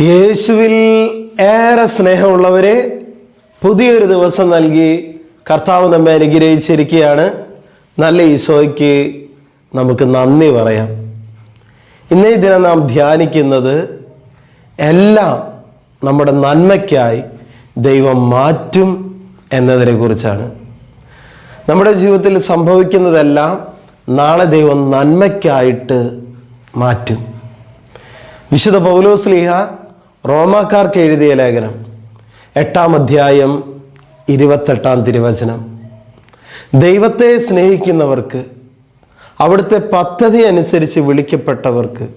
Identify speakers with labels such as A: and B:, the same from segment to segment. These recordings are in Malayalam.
A: യേശുവിൽ ഏറെ സ്നേഹമുള്ളവരെ പുതിയൊരു ദിവസം നൽകി കർത്താവ് നമ്മെ അനുഗ്രഹിച്ചിരിക്കുകയാണ്. നല്ല ഈശോയ്ക്ക് നമുക്ക് നന്ദി പറയാം. ഇന്നേ ദിനം നാം ധ്യാനിക്കുന്നത് എല്ലാം നമ്മുടെ നന്മയ്ക്കായി ദൈവം മാറ്റും എന്നതിനെ കുറിച്ചാണ്. നമ്മുടെ ജീവിതത്തിൽ സംഭവിക്കുന്നതെല്ലാം നാളെ ദൈവം നന്മയ്ക്കായിട്ട് മാറ്റും. വിശുദ്ധ പൗലോസ്ലീഹ റോമാക്കാർക്ക് എഴുതിയ ലേഖനം. എട്ടാം അധ്യായം ഇരുപത്തെട്ടാം തിരുവചനം. ദൈവത്തെ സ്നേഹിക്കുന്നവർക്ക് അവിടുത്തെ പദ്ധതി അനുസരിച്ച് വിളിക്കപ്പെട്ടവർക്ക്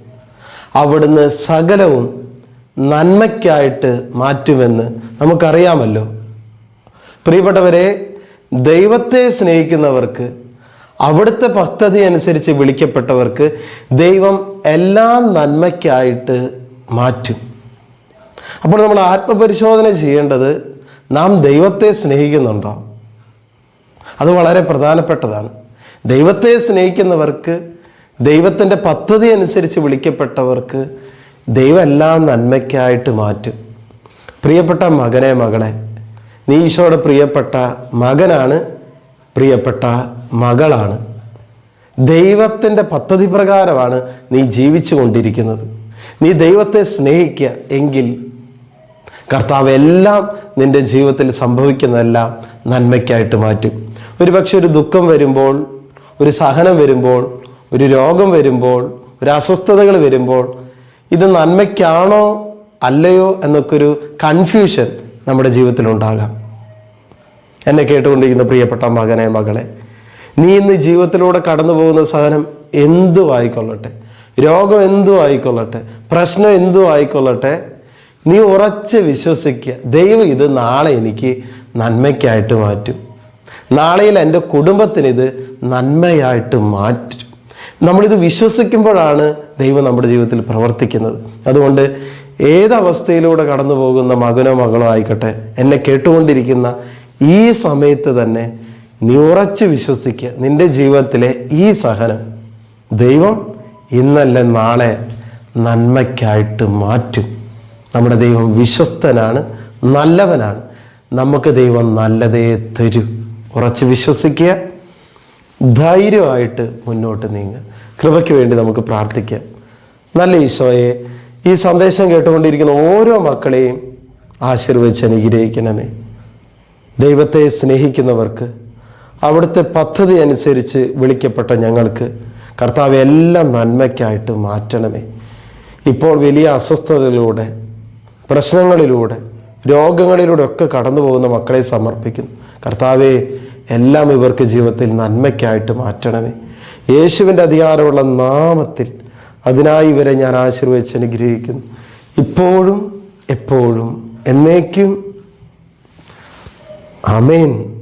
A: അവിടുന്ന് സകലവും നന്മയ്ക്കായിട്ട് മാറ്റുമെന്ന് നമുക്കറിയാമല്ലോ. പ്രിയപ്പെട്ടവരെ ദൈവത്തെ സ്നേഹിക്കുന്നവർക്ക് അവിടുത്തെ പദ്ധതി അനുസരിച്ച് വിളിക്കപ്പെട്ടവർക്ക് ദൈവം എല്ലാ നന്മയ്ക്കായിട്ട് മാറ്റും. അപ്പോൾ നമ്മൾ ആത്മപരിശോധന ചെയ്യേണ്ടത് നാം ദൈവത്തെ സ്നേഹിക്കുന്നുണ്ടോ? അത് വളരെ പ്രധാനപ്പെട്ടതാണ്. ദൈവത്തെ സ്നേഹിക്കുന്നവർക്ക് ദൈവത്തിന്റെ പദ്ധതി അനുസരിച്ച് വിളിക്കപ്പെട്ടവർക്ക് ദൈവം എല്ലാം നന്മയ്ക്കായിട്ട് മാറ്റും. പ്രിയപ്പെട്ട മകനെ മകളെ നീ ഈശോയുടെ പ്രിയപ്പെട്ട മകനാണ് പ്രിയപ്പെട്ട മകളാണ്. ദൈവത്തിന്റെ പദ്ധതി പ്രകാരമാണ് നീ ജീവിച്ചു കൊണ്ടിരിക്കുന്നത് നീ ദൈവത്തെ സ്നേഹിക്കുക എങ്കിൽ കർത്താവ് എല്ലാം നിന്റെ ജീവിതത്തിൽ സംഭവിക്കുന്നതെല്ലാം നന്മയ്ക്കായിട്ട് മാറ്റും. ഒരുപക്ഷെ ഒരു ദുഃഖം വരുമ്പോൾ ഒരു സഹനം വരുമ്പോൾ ഒരു രോഗം വരുമ്പോൾ ഒരു അസ്വസ്ഥതകൾ വരുമ്പോൾ ഇത് നന്മയ്ക്കാണോ അല്ലയോ എന്നൊക്കെ ഒരു കൺഫ്യൂഷൻ നമ്മുടെ ജീവിതത്തിൽ ഉണ്ടാകാം. എന്നെ കേട്ടുകൊണ്ടിരിക്കുന്ന പ്രിയപ്പെട്ട മകനെ മകളെ നീ ഇന്ന് ജീവിതത്തിലൂടെ കടന്നു പോകുന്ന സാധനം എന്തു ആയിക്കൊള്ളട്ടെ രോഗം എന്തു ആയിക്കൊള്ളട്ടെ പ്രശ്നം എന്തു ആയിക്കൊള്ളട്ടെ നീ ഉറച്ച് വിശ്വസിക്കുക ദൈവം ഇത് നാളെ എനിക്ക് നന്മയ്ക്കായിട്ട് മാറ്റും. നാളെയിൽ എന്റെ കുടുംബത്തിന് ഇത് നന്മയായിട്ട് മാറ്റും. നമ്മളിത് വിശ്വസിക്കുമ്പോഴാണ് ദൈവം നമ്മുടെ ജീവിതത്തിൽ പ്രവർത്തിക്കുന്നത്. അതുകൊണ്ട് ഏതവസ്ഥയിലൂടെ കടന്നു പോകുന്ന മകനോ മകളോ ആയിക്കോട്ടെ എന്നെ കേട്ടുകൊണ്ടിരിക്കുന്ന ഈ സമയത്ത് തന്നെ നീ ഉറച്ച് വിശ്വസിക്കുക നിന്റെ ജീവിതത്തിലെ ഈ സഹനം ദൈവം ഇന്നല്ല നാളെ നന്മയ്ക്കായിട്ട് മാറ്റും. നമ്മുടെ ദൈവം വിശ്വസ്തനാണ് നല്ലവനാണ്. നമുക്ക് ദൈവം നല്ലതേ തരൂ. ഉറച്ച് വിശ്വസിക്കുക. ധൈര്യമായിട്ട് മുന്നോട്ട് നീങ്ങുക കൃപയ്ക്ക് വേണ്ടി നമുക്ക് പ്രാർത്ഥിക്കാം. നല്ല ഈശോയെ ഈ സന്ദേശം കേട്ടുകൊണ്ടിരിക്കുന്ന ഓരോ മക്കളെയും ആശീർവദിച്ച് അനുഗ്രഹിക്കണമേ. ദൈവത്തെ സ്നേഹിക്കുന്നവർക്ക് അവിടുത്തെ പദ്ധതി അനുസരിച്ച് വിളിക്കപ്പെട്ട ഞങ്ങൾക്ക് കർത്താവ് എല്ലാം നന്മയ്ക്കായിട്ട് മാറ്റണമേ. ഇപ്പോൾ വലിയ അസ്വസ്ഥതകളിലൂടെ പ്രശ്നങ്ങളിലൂടെ രോഗങ്ങളിലൂടെ ഒക്കെ കടന്നു പോകുന്ന മക്കളെ സമർപ്പിക്കുന്നു. കർത്താവെ എല്ലാം ഇവർക്ക് ജീവിതത്തിൽ നന്മയ്ക്കായിട്ട് മാറ്റണമേ. യേശുവിന്റെ അധികാരമുള്ള നാമത്തിൽ അതിനായി ഇവരെ ഞാൻ ആശീർവദിച്ച് അനുഗ്രഹിക്കുന്നു. ഇപ്പോഴും എപ്പോഴും എന്നേക്കും. അമേൻ